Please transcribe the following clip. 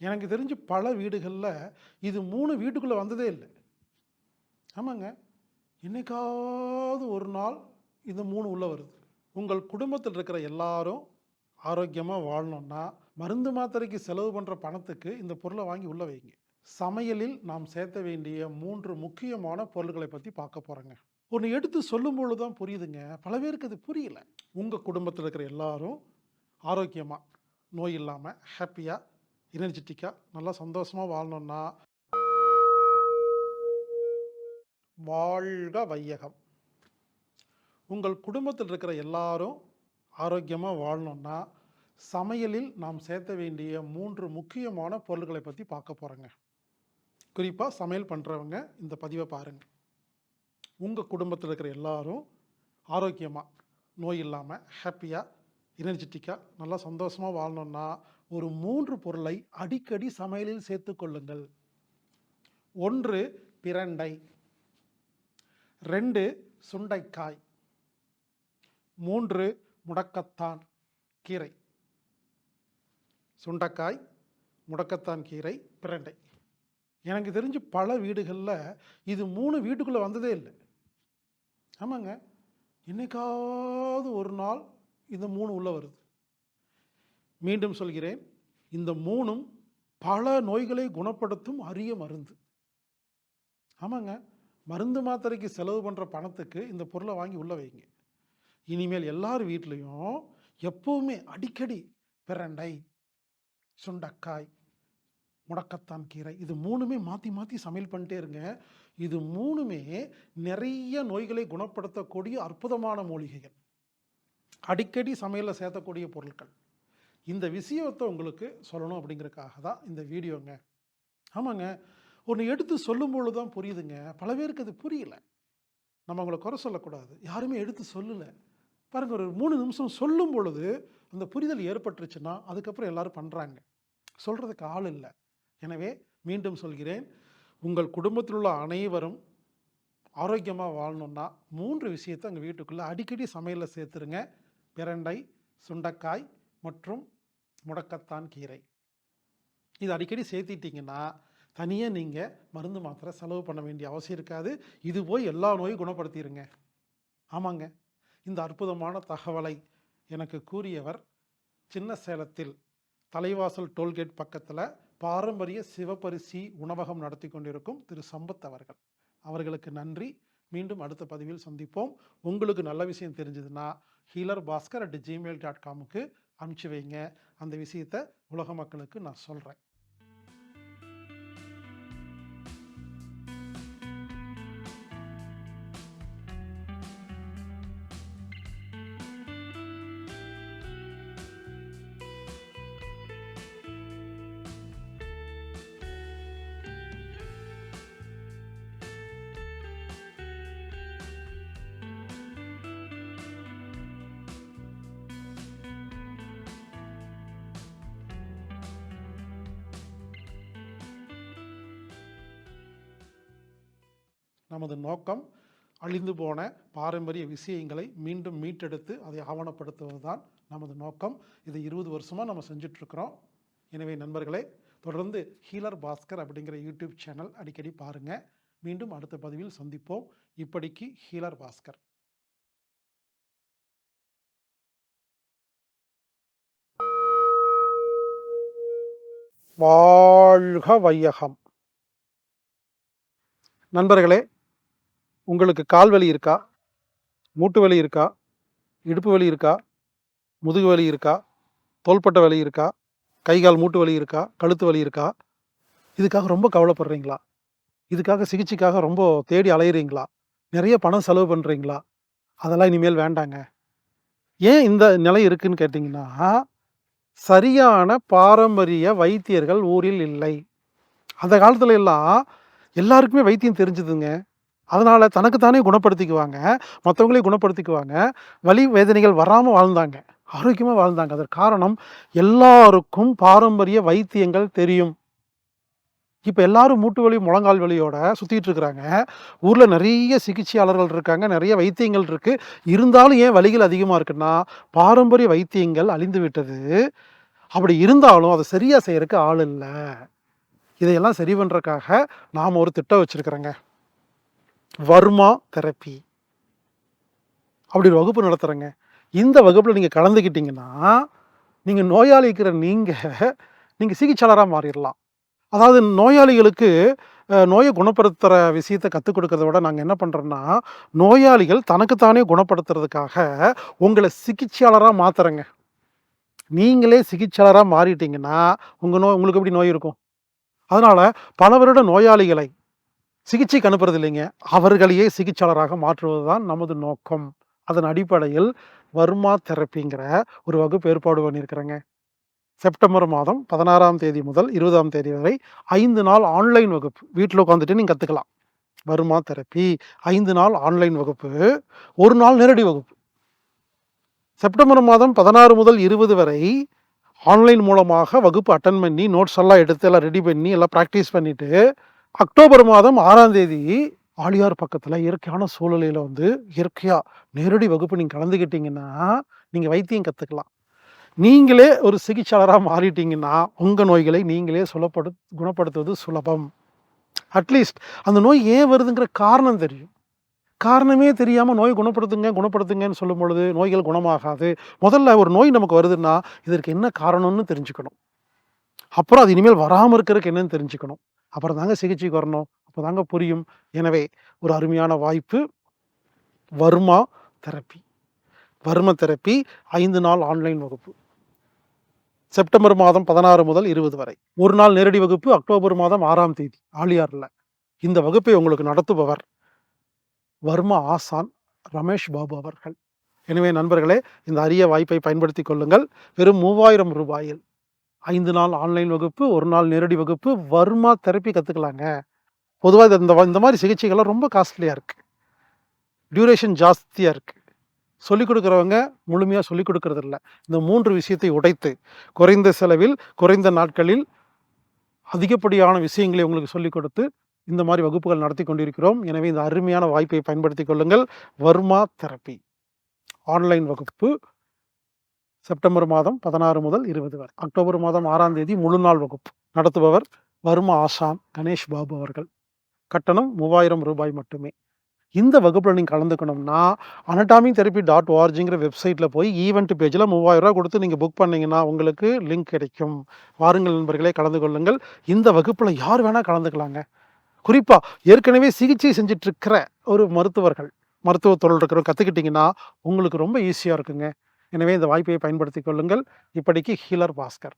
எனக்கு தெரிஞ்சு பல வீடுகளில் இது மூணு வீட்டுக்குள்ளே வந்ததே இல்லை. ஆமாங்க. என்றைக்காவது ஒரு நாள் இந்த மூணு உள்ளே வருது. உங்கள் குடும்பத்தில் இருக்கிற எல்லாரும் ஆரோக்கியமாக வாழணும்னா மருந்து மாத்திரைக்கு செலவு பண்ணுற பணத்துக்கு இந்த பொருளை வாங்கி உள்ளே வைங்க. சமையலில் நாம் சேர்த்த வேண்டிய மூன்று முக்கியமான பொருள்களை பற்றி பார்க்க போகிறோங்க ஒன்று எடுத்து சொல்லும் பொழுது தான் புரியுதுங்க. பல பேருக்கு அது புரியல. உங்கள் குடும்பத்தில் இருக்கிற எல்லாரும் ஆரோக்கியமாக நோய் இல்லாமல் ஹாப்பியாக எனர்ஜெட்டிக்காக நல்லா சந்தோஷமாக வாழணுன்னா வாழ்க வையகம். உங்கள் குடும்பத்தில் இருக்கிற எல்லாரும் ஆரோக்கியமாக வாழணுன்னா சமையலில் நாம் சேர்த்த வேண்டிய மூன்று முக்கியமான பொருள்களை பற்றி பார்க்க போகிறோங்க குறிப்பாக சமையல் பண்ணுறவங்க இந்த பதிவை பாருங்கள் உங்கள் குடும்பத்தில் இருக்கிற எல்லாரும் ஆரோக்கியமாக நோய் இல்லாமல் ஹாப்பியாக எனர்ஜெட்டிக்காக நல்லா சந்தோஷமாக வாழணும்னா ஒரு மூன்று பொருளை அடிக்கடி சமையலில் சேர்த்துக்கொள்ளுங்கள் ஒன்று பிரண்டை. ரெண்டு சுண்டைக்காய். மூன்று முடக்கத்தான் கீரை. சுண்டைக்காய் முடக்கத்தான் கீரை பிரண்டை. எனக்கு தெரிஞ்சு பல வீடுகளில் இது மூணு வீட்டுக்குள்ளே வந்ததே இல்லை. ஆமாங்க. என்னைக்காவது ஒரு நாள் இந்த மூணு உள்ளே வருது. மீண்டும் சொல்கிறேன் இந்த மூணும் பல நோய்களை குணப்படுத்தும் அரிய மருந்து. ஆமாங்க மருந்து மாத்திரைக்கு செலவு பண்ணுற பணத்துக்கு இந்த பொருளை வாங்கி உள்ளே வைங்க. இனிமேல் எல்லார் வீட்லேயும் எப்போவுமே அடிக்கடி பிரண்டை சுண்டக்காய் முடக்கத்தான் கீரை இது மூணுமே மாற்றி மாற்றி சமையல் பண்ணிட்டே இருங்க. இது மூணுமே நிறைய நோய்களை குணப்படுத்தக்கூடிய அற்புதமான மூலிகைகள். அடிக்கடி சமையலில் சேர்த்தக்கூடிய பொருட்கள். இந்த விஷயத்தை உங்களுக்கு சொல்லணும் அப்படிங்கிறதுக்காக தான் இந்த வீடியோங்க. ஆமாங்க. ஒன்று எடுத்து சொல்லும்பொழுது தான் புரியுதுங்க. பல பேருக்கு அது புரியல. நம்ம அவங்கள குறை சொல்லக்கூடாது. யாருமே எடுத்து சொல்லலை. பாருங்கள் ஒரு மூணு நிமிஷம் சொல்லும் பொழுது அந்த புரிதல் ஏற்பட்டுருச்சுன்னா அதுக்கப்புறம் எல்லோரும் பண்ணுறாங்க சொல்கிறதுக்கு ஆள் இல்லை. எனவே மீண்டும் சொல்கிறேன். உங்கள் குடும்பத்தில் உள்ள அனைவரும் ஆரோக்கியமாக வாழணுன்னா மூன்று விஷயத்தை உங்கள் வீட்டுக்குள்ளே அடிக்கடி சமையலில் சேர்த்துருங்க. பிரண்டை சுண்டக்காய் மற்றும் முடக்கத்தான் கீரை. இது அடிக்கடி சேர்த்திட்டிங்கன்னா தனியாக நீங்கள் மருந்து மாத்திரை செலவு பண்ண வேண்டிய அவசியம் இருக்காது. இது போய் எல்லா நோயும் குணப்படுத்திடுங்க ஆமாங்க. இந்த அற்புதமான தகவலை எனக்கு கூறியவர் சின்ன சேலத்தில் தலைவாசல் டோல்கேட் பக்கத்தில் பாரம்பரிய சிவபரிசி உணவகம் நடத்தி கொண்டிருக்கும் திரு. சம்பத் அவர்கள். அவர்களுக்கு நன்றி. மீண்டும் அடுத்த பதிவில் சந்திப்போம். உங்களுக்கு நல்ல விஷயம் தெரிஞ்சதுன்னா healer Baskar at Gmail dot காமுக்கு அனுப்பிச்சி வைங்க. அந்த விஷயத்தை உலக மக்களுக்கு நான் சொல்கிறேன் நமது நோக்கம் அழிந்து போன பாரம்பரிய விஷயங்களை மீண்டும் மீட்டெடுத்து அதை ஆவணப்படுத்துவது தான் நமது நோக்கம். இதை இருபது வருஷமாக நம்ம செஞ்சிட்ருக்குறோம். எனவே நண்பர்களே தொடர்ந்து ஹீலர் பாஸ்கர் அப்படிங்கிற யூடியூப் சேனல் அடிக்கடி பாருங்கள் மீண்டும் அடுத்த பதிவில் சந்திப்போம். இப்படிக்கு ஹீலர் பாஸ்கர். வாழ்க வையகம். நண்பர்களே உங்களுக்கு கால் வலி இருக்கா? மூட்டு வலி இருக்கா? இடுப்பு வலி இருக்கா? முதுகு வலி இருக்கா? தோள்பட்டை வலி இருக்கா? கை கால் மூட்டு வலி இருக்கா? கழுத்து வலி இருக்கா? இதுக்காக ரொம்ப கவலைப்படுறீங்களா? இதுக்காக சிகிச்சைக்காக ரொம்ப தேடி அலையிறீங்களா? நிறைய பணம் செலவு பண்ணுறீங்களா அதெல்லாம் இனிமேல் வேண்டாங்க. ஏன் இந்த நிலை இருக்குன்னு கேட்டிங்கன்னா சரியான பாரம்பரிய வைத்தியர்கள் ஊரில் இல்லை. அந்த காலத்துல எல்லாம் எல்லாருக்குமே வைத்தியம் தெரிஞ்சுதுங்க. அதனால் தனக்குத்தானே குணப்படுத்திக்குவாங்க. மற்றவங்களையும் குணப்படுத்திக்குவாங்க. வலி வேதனைகள் வராமல் வாழ்ந்தாங்க. ஆரோக்கியமாக வாழ்ந்தாங்க. அதற்கு காரணம் எல்லாருக்கும் பாரம்பரிய வைத்தியங்கள் தெரியும். இப்போ எல்லாரும் மூட்டு வலி முழங்கால் வலியோட சுற்றிட்டு இருக்கிறாங்க. ஊரில் நிறைய சிகிச்சையாளர்கள் இருக்காங்க. நிறைய வைத்தியங்கள் இருக்குது இருந்தாலும் ஏன் வலிகள் அதிகமாக இருக்குன்னா பாரம்பரிய வைத்தியங்கள் அழிந்து விட்டது. அப்படி இருந்தாலும் அதை சரியாக செய்யறதுக்கு ஆள் இல்லை. இதையெல்லாம் சரி பண்ணுறதுக்காக நாம் ஒரு திட்டம் வச்சுருக்குறோங்க. வர்மா? தெரப்பி அப்படி ஒரு வகுப்பு நடத்துகிறேங்க இந்த வகுப்பில் நீங்கள் கலந்துக்கிட்டிங்கன்னா நீங்கள் நோயாளி இருக்கிற நீங்கள் நீங்கள் சிகிச்சையாளராக மாறிடலாம். அதாவது நோயாளிகளுக்கு நோயை குணப்படுத்துகிற விஷயத்தை கற்றுக் கொடுக்கறத விட நாங்கள் என்ன பண்ணுறோன்னா நோயாளிகள் தனக்குத்தானே குணப்படுத்துறதுக்காக உங்களை சிகிச்சையாளராக மாத்துறேங்க. நீங்களே சிகிச்சையாளராக மாறிட்டீங்கன்னா உங்கள் நோய் உங்களுக்கு எப்படி நோய் இருக்கும்? அதனால் பல வருட நோயாளிகளை சிகிச்சைக்கு அனுப்புறது இல்லைங்க. அவர்களையே சிகிச்சையாளராக மாற்றுவது தான் நமது நோக்கம். அதன் அடிப்படையில் வர்மா தெரப்பிங்கிற ஒரு வகுப்பு ஏற்பாடு பண்ணியிருக்கிறேங்க. செப்டம்பர் மாதம் பதினாறாம் தேதி முதல் இருபதாம் தேதி வரை ஐந்து நாள் ஆன்லைன் வகுப்பு. வீட்டில் உட்காந்துட்டு நீங்கள் கற்றுக்கலாம் வர்மா தெரப்பி ஐந்து நாள் ஆன்லைன் வகுப்பு ஒரு நாள் நேரடி வகுப்பு. செப்டம்பர் மாதம் பதினாறு முதல் இருபது வரை ஆன்லைன் மூலமாக வகுப்பு அட்டன் பண்ணி நோட்ஸ் எல்லாம் எடுத்து எல்லாம் ரெடி பண்ணி எல்லாம் ப்ராக்டிஸ் பண்ணிவிட்டு அக்டோபர் மாதம் ஆறாம் தேதி ஆழியார் பக்கத்தில் இயற்கையான சூழ்நிலையில் வந்து இயற்கையாக நேரடி வகுப்பு நீங்கள் கலந்துக்கிட்டீங்கன்னா நீங்கள் வைத்தியம் கற்றுக்கலாம் நீங்களே ஒரு சிகிச்சையாளராக மாறிட்டீங்கன்னா உங்கள் நோய்களை நீங்களே சுலப்படு குணப்படுத்துவது சுலபம். அட்லீஸ்ட் அந்த நோய் ஏன் வருதுங்கிற காரணம் தெரியும். காரணமே தெரியாமல் நோய் குணப்படுத்துங்க குணப்படுத்துங்கன்னு சொல்லும் பொழுது நோய்கள் குணமாகாது. முதல்ல ஒரு நோய் நமக்கு வருதுன்னா இதற்கு என்ன காரணம்னு தெரிஞ்சுக்கணும். அப்புறம் அது இனிமேல் வராமல் இருக்கிறதுக்கு என்னன்னு தெரிஞ்சுக்கணும். அப்புறம் தாங்க சிகிச்சைக்கு வரணும். அப்போ தாங்க புரியும். எனவே ஒரு அருமையான வாய்ப்பு. வர்மா தெரப்பி. வர்ம தெரப்பி ஐந்து நாள் ஆன்லைன் வகுப்பு. செப்டம்பர் மாதம் பதினாறு முதல் இருபது வரை. ஒரு நாள் நேரடி வகுப்பு அக்டோபர் மாதம் ஆறாம் தேதி. ஆலியாரில் இந்த வகுப்பை உங்களுக்கு நடத்துபவர் வர்மா ஆசான் ரமேஷ் பாபு அவர்கள். எனவே நண்பர்களே இந்த அரிய வாய்ப்பை பயன்படுத்தி கொள்ளுங்கள். வெறும் மூவாயிரம் ரூபாயில் ஐந்து நாள் ஆன்லைன் வகுப்பு ஒரு நாள் நேரடி வகுப்பு வர்மா தெரப்பி கற்றுக்கலாங்க பொதுவாக இந்த இந்த மாதிரி சிகிச்சைகள்லாம் ரொம்ப காஸ்ட்லியாக இருக்குது டியூரேஷன் ஜாஸ்தியாக இருக்குது சொல்லிக் கொடுக்குறவங்க முழுமையாக சொல்லிக் கொடுக்கறதில்ல. இந்த மூன்று விஷயத்தை உடைத்து குறைந்த செலவில் குறைந்த நாட்களில் அதிகப்படியான விஷயங்களை உங்களுக்கு சொல்லிக் கொடுத்து இந்த மாதிரி வகுப்புகள் நடத்தி கொண்டிருக்கிறோம். எனவே இந்த அருமையான வாய்ப்பை பயன்படுத்தி கொள்ளுங்கள். வர்மா தெரப்பி ஆன்லைன் வகுப்பு செப்டம்பர் மாதம் பதினாறு முதல் இருபது வரை. அக்டோபர் மாதம் ஆறாம் தேதி முழு நாள் வகுப்பு நடத்துபவர் வர்மா ஆசாம் கணேஷ் பாபு அவர்கள். கட்டணம் மூவாயிரம் ரூபாய் மட்டுமே. இந்த வகுப்பில் நீங்கள் கலந்துக்கணும்னா அனட்டாமி தெரப்பி டாட் ஓஆர்ஜிங்கிற வெப்சைட்டில் போய் ஈவெண்ட் பேஜில் மூவாயிரம் ரூபா கொடுத்து நீங்கள் புக் பண்ணிங்கன்னா உங்களுக்கு லிங்க் கிடைக்கும். வாருங்கள் நண்பர்களே கலந்து கொள்ளுங்கள். இந்த வகுப்பில் யார் வேணால் கலந்துக்கலாங்க. குறிப்பாக ஏற்கனவே சிகிச்சை செஞ்சிட்ருக்கிற ஒரு மருத்துவர்கள் மருத்துவ தொழில் இருக்கிறவங்க கற்றுக்கிட்டிங்கன்னா உங்களுக்கு ரொம்ப ஈஸியாக இருக்குங்க. எனவே இந்த வாய்ப்பை பயன்படுத்திக் கொள்ளுங்கள். இப்படிக்கு ஹீலர் பாஸ்கர்.